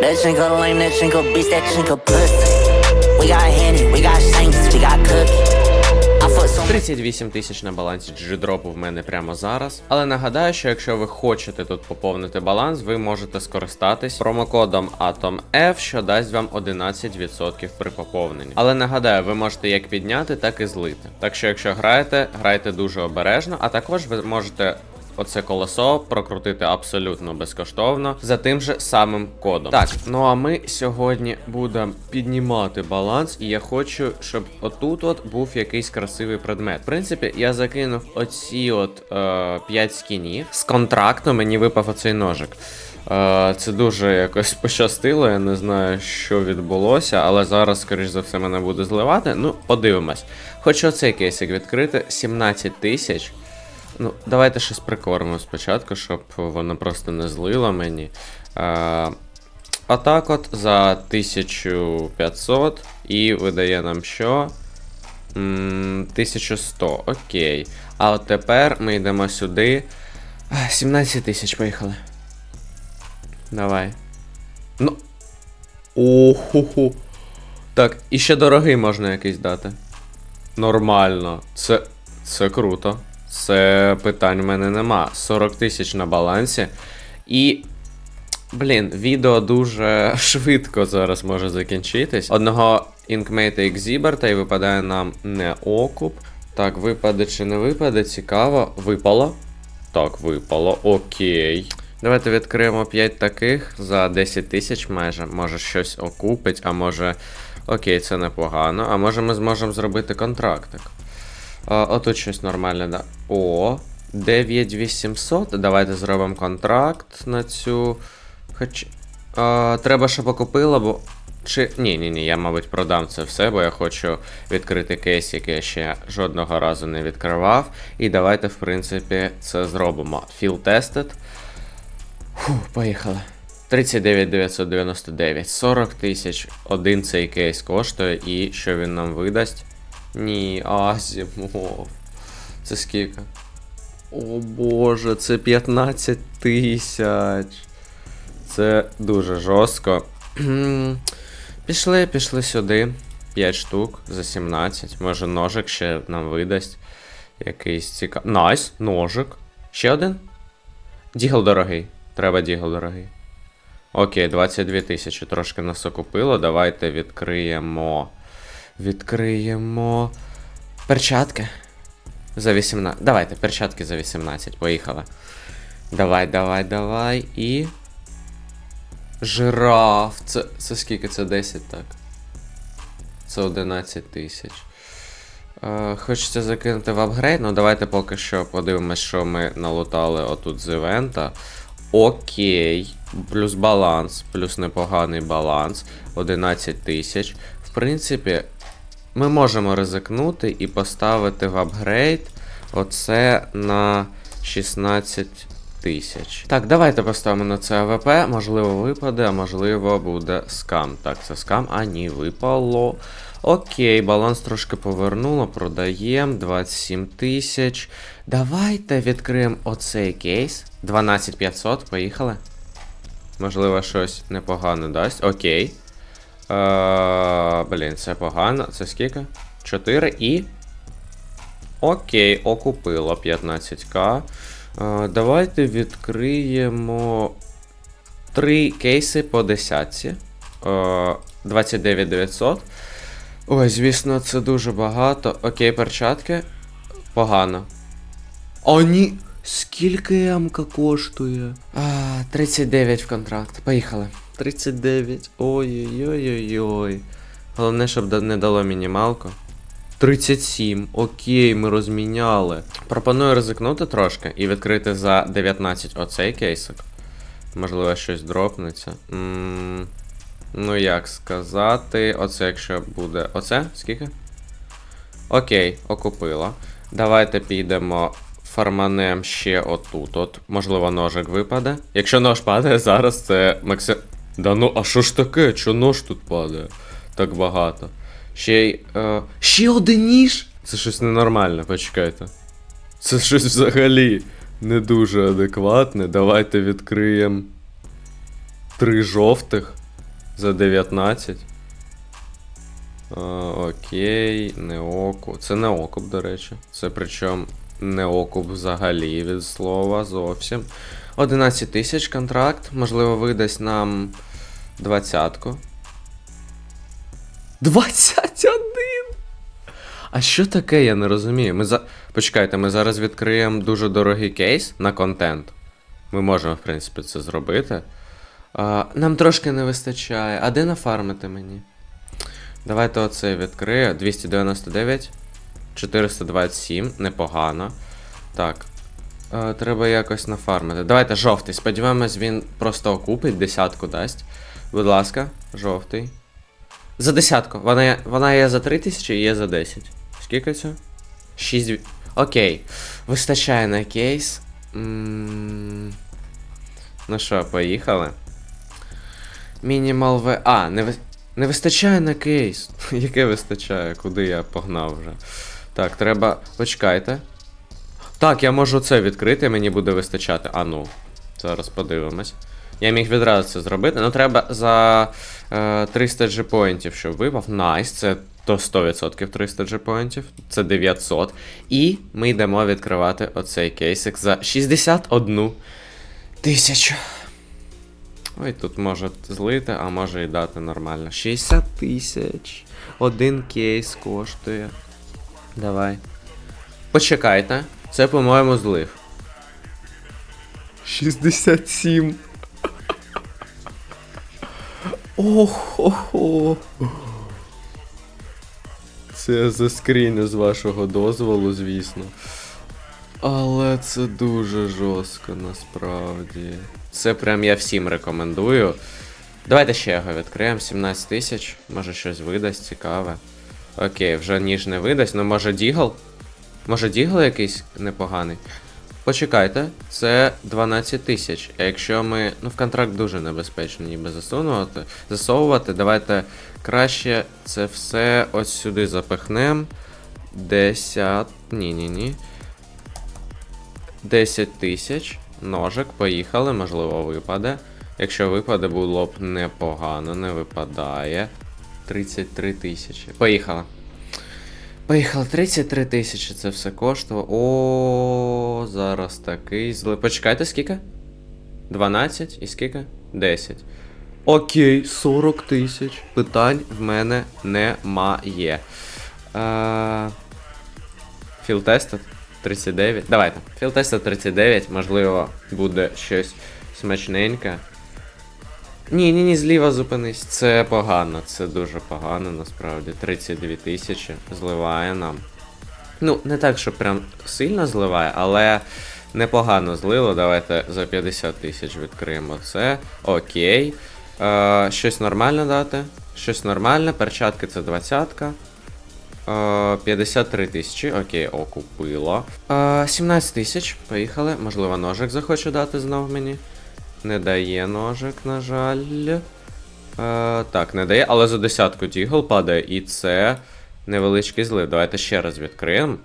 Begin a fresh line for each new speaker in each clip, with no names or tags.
That drink a lame, that drink a bitch, that drink a pussy. We got Henny, we got Shanks, we got Cookie. I fuck some
38 тисяч на балансі G-дропу в мене прямо зараз. Але нагадаю, що якщо ви хочете тут поповнити баланс, ви можете скористатись промокодом ATOMF, що дасть вам 11% при поповненні. Але нагадаю, ви можете як підняти, так і злити. Так що, якщо граєте, грайте дуже обережно, а також ви можете. Оце колесо прокрутити абсолютно безкоштовно за тим же самим кодом. Так, ну а ми сьогодні будемо піднімати баланс, і я хочу, щоб отут от був якийсь красивий предмет. В принципі, я закинув оці от е, 5 скінів. З контракту мені випав оцей ножик. Е, це дуже якось пощастило, я не знаю, що відбулося, але зараз, скоріш за все, мене буде зливати. Ну, подивимось. Хочу оцей кейсик відкрити 17 тисяч. Ну, давайте щось прикормимо спочатку, щоб воно просто не злило мені. А, а так от за 1500 і видає нам що? 1100, окей. А от тепер ми йдемо сюди. 17 тисяч, поїхали. Давай. Ну. Оху. Так, і ще дорогий можна якийсь дати. Нормально. Це. Це круто. Це питань в мене нема. 40 тисяч на балансі. І. Блін, відео дуже швидко зараз може закінчитись. Одного інкмейта Екзіберта і випадає нам не окуп. Так, випаде чи не випаде, цікаво. Випало. Так, випало. Окей. Давайте відкриємо 5 таких за 10 тисяч майже. Може щось окупить, а може. Окей, це непогано. А може ми зможемо зробити контрактик. Отут щось нормальне, да. О, 9800. Давайте зробимо контракт на цю. Хоч. А, треба, щоб окупила, бо. Чи. Ні, ні, ні, я, мабуть, продам це все, бо я хочу відкрити кейс, який я ще жодного разу не відкривав. І давайте, в принципі, це зробимо. Field tested. Фу, поїхали. 39 999, 40 тисяч. Один цей кейс коштує, і що він нам видасть? Ні, Азімов. Це скільки? О боже, це 15 тисяч. Це дуже жорстко. пішли, пішли сюди. 5 штук за 17. Може ножик ще нам видасть. Якийсь цікавий. Найс, ножик. Ще один? Дігл дорогий. Треба дігл дорогий. Окей, 22 тисячі. Трошки нас окупило. Давайте відкриємо. Відкриємо. Перчатки. За 18. Давайте, перчатки за 18. Поїхали. Давай, давай, давай. І. Жираф. Це, це скільки? Це 10, так. Це 11 тисяч. Е, хочеться закинути в апгрейд, ну давайте поки що подивимось, що ми налутали отут з івента. Окей. Плюс баланс, плюс непоганий баланс. 11 тисяч. В принципі, ми можемо ризикнути і поставити в апгрейд оце на 16 тисяч. Так, давайте поставимо на це АВП. Можливо, випаде, а можливо, буде скам. Так, це скам, а ні, випало. Окей, баланс трошки повернуло, продаємо 27 тисяч. Давайте відкриємо оцей кейс. 12500, поїхали. Можливо, щось непогане дасть. Окей. Е, блін, це погано. Це скільки? 4 і. Окей, окупило 15к. Е, давайте відкриємо 3 кейси по десятці. Е, 29900. Ой, звісно, це дуже багато. Окей, перчатки. Погано. О, ні. Скільки ямка коштує? А, 39 в контракт. Поїхали. 39. Ой-ой-ой-ой-ой. Головне, щоб не дало мінімалку. 37. Окей, ми розміняли. Пропоную ризикнути трошки і відкрити за 19 оцей кейсик. Можливо, щось дропнеться. м ну, як сказати. Оце, якщо буде. Оце? Скільки? Окей, окупила. Давайте підемо фарманем ще отут. От, можливо, ножик випаде. Якщо нож падає, зараз це максим. Да ну, а що ж таке? Чо нож тут падає? Так багато. Ще й. Е... Ще один ніж! Це щось ненормальне, почекайте. Це щось взагалі не дуже адекватне. Давайте відкриємо. Три жовтих. За 19. А, окей, не окуп. Це не окуп, до речі. Це причому не окуп взагалі від слова зовсім. 11 тисяч контракт. Можливо, видасть нам двадцятку. 21! А що таке, я не розумію. Ми за... Почекайте, ми зараз відкриємо дуже дорогий кейс на контент. Ми можемо, в принципі, це зробити. А, нам трошки не вистачає. А де нафармити мені? Давайте оце відкрию. 299, 427, непогано. Так. Е, треба якось нафармити. Давайте жовтий. Сподіваємось, він просто окупить, десятку дасть. Будь ласка, жовтий. За десятку. Вона, вона є за 3000 і є за 10. Скільки це? 6. Окей. Вистачає на кейс. М, Ну що, поїхали. Мінімал В. А, не, ви... не вистачає на кейс. Яке вистачає? Куди я погнав вже? Так, треба. Почекайте. Так, я можу це відкрити, мені буде вистачати. А ну. Зараз подивимось. Я міг відразу це зробити. Ну треба за е, 300 G-поінтів, щоб випав. Найс, це то 100% 300 G-поінтів. Це 900. І ми йдемо відкривати оцей кейсик за 61 тисячу. Ой, тут може злити, а може і дати нормально. 60 тисяч. Один кейс коштує. Давай. Почекайте. Це, по-моєму, злив. 67. Охо-хо. Це я заскріню з вашого дозволу, звісно. Але це дуже жорстко насправді. Це прям я всім рекомендую. Давайте ще його відкриємо. 17 тисяч. Може щось видасть, цікаве. Окей, вже ніж не видасть, ну може дігл? Може дігл якийсь непоганий? Почекайте, це 12 тисяч. А якщо ми. Ну, в контракт дуже небезпечно ніби засунувати. Засовувати, давайте краще це все ось сюди запихнемо. 10. Ні-ні-ні. 10 тисяч. Ножик, поїхали, можливо, випаде. Якщо випаде, було б непогано, не випадає. 33 тисячі. Поїхали. Поїхали, 33 тисячі це все коштувало. О, зараз такий злий. Почекайте, скільки? 12 і скільки? 10. Окей, 40 тисяч. Питань в мене немає. Е... Філтеста 39. Давайте. Філтеста 39, можливо, буде щось смачненьке. Ні, ні, ні, зліва зупинись. Це погано, це дуже погано, насправді. 32 тисячі зливає нам. Ну, не так, що прям сильно зливає, але непогано злило. Давайте за 50 тисяч відкриємо це. Окей. Е, щось нормальне дати. Щось нормальне. Перчатки це 20-ка. Е, 53 тисячі, окей, о, купила. Е, 17 тисяч, поїхали. Можливо, ножик захоче дати знов мені. Не дає ножик, на жаль. Е, так, не дає, але за десятку дігл падає, і це невеличкий злив. Давайте ще раз відкриємо.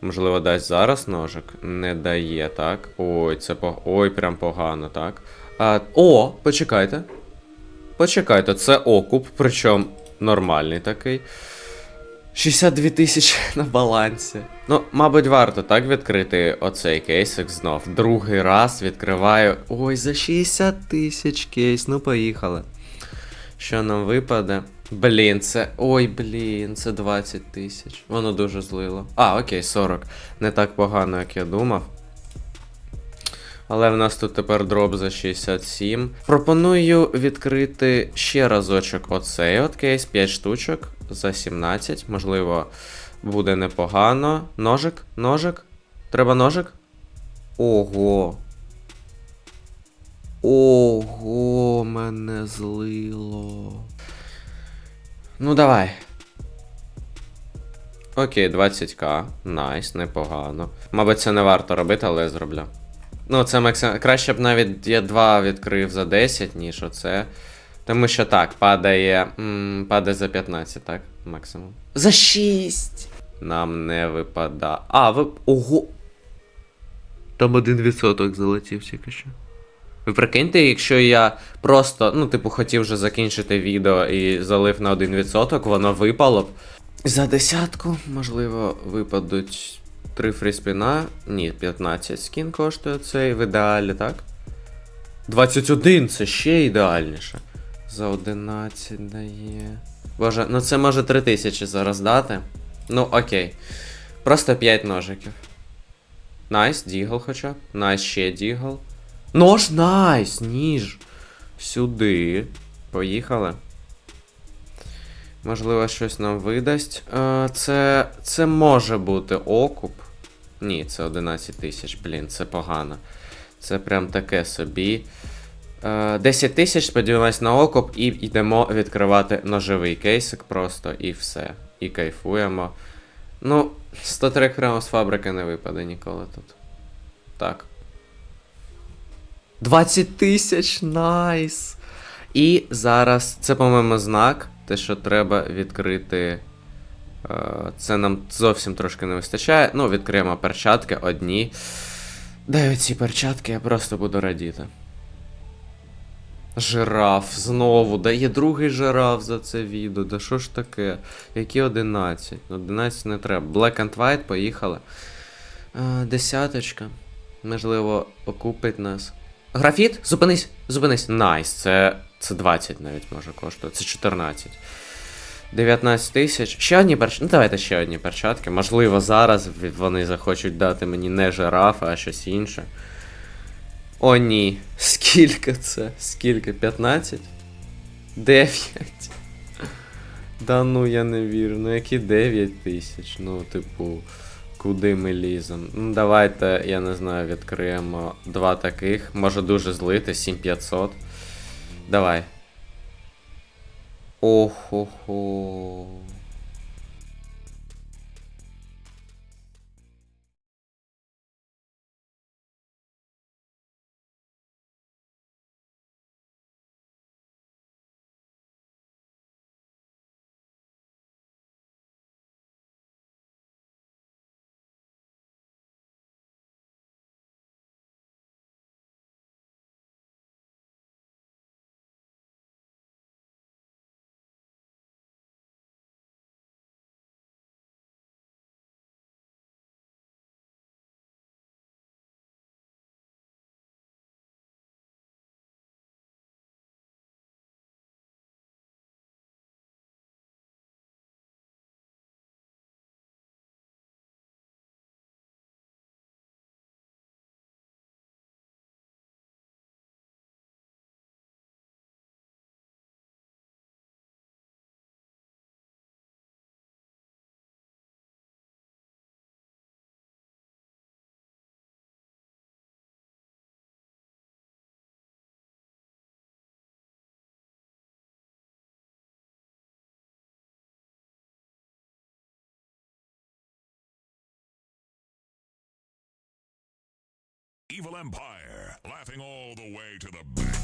Можливо, дасть зараз ножик. Не дає, так. Ой, це по... Ой, прям погано, так. А, о, почекайте. Почекайте, це окуп, причому нормальний такий. 62 тисячі на балансі. Ну, мабуть, варто так відкрити оцей кейсик знов. Другий раз відкриваю. Ой, за 60 тисяч кейс. Ну, поїхали. Що нам випаде? Блін, це. Ой, блін, це 20 тисяч. Воно дуже злило. А, окей, 40. Не так погано, як я думав. Але в нас тут тепер дроп за 67. Пропоную відкрити ще разочок оцей от кейс, 5 штучок за 17. Можливо, буде непогано. Ножик, ножик. Треба ножик. Ого. Ого, мене злило. Ну, давай. Окей, 20к. Найс, непогано. Мабуть, це не варто робити, але я зроблю. Ну, це максимум. Краще б навіть я 2 відкрив за 10, ніж оце. Тому що так, падає. М, падає за 15, так? Максимум. За 6! Нам не випадає. А, ви. Ого! Там 1% залетів тільки що. Ви прикиньте, якщо я просто, ну, типу, хотів вже закінчити відео і залив на 1%, воно випало б. За десятку, можливо, випадуть 3 фріспіна. Ні, 15 скін коштує цей в ідеалі, так? 21, це ще ідеальніше. За 11 дає. Боже, ну це може 3000 зараз дати. Ну, окей. Просто 5 ножиків. Найс, дігл хоча б. Найс, ще дігл. Нож найс, ніж. Сюди. Поїхали. Можливо, щось нам видасть. Е, це. Це може бути окуп. Ні, це 11 тисяч, блін, це погано. Це прям таке собі. Е, 10 тисяч, сподіваюсь, на окуп, і йдемо відкривати ножовий кейсик просто і все. І кайфуємо. Ну, 103 прямо з фабрики не випаде ніколи тут. Так. 20 тисяч, найс! І зараз це, по-моєму, знак, те, що треба відкрити. Е, Це нам зовсім трошки не вистачає. Ну, відкриємо перчатки одні. Дай оці перчатки, я просто буду радіти. Жираф, знову, дає другий жираф за це відео. Да що ж таке? Які 11? 11 не треба. Black and White, поїхали. Десяточка. Можливо, окупить нас. Графіт? Зупинись, зупинись. Найс, це, це 20 навіть може коштувати. Це 14. 19 тисяч. Ще одні перчатки. Ну, давайте ще одні перчатки. Можливо, зараз вони захочуть дати мені не жирафа, а щось інше. О, ні. Скільки це? Скільки? 15? 9. Да ну я не вірю. Ну які 9 тисяч? Ну, типу, куди ми ліземо? Ну, давайте, я не знаю, відкриємо два таких. Може дуже злити, 7500. Давай. Охо-хо.
Evil Empire, laughing all the way to the bank.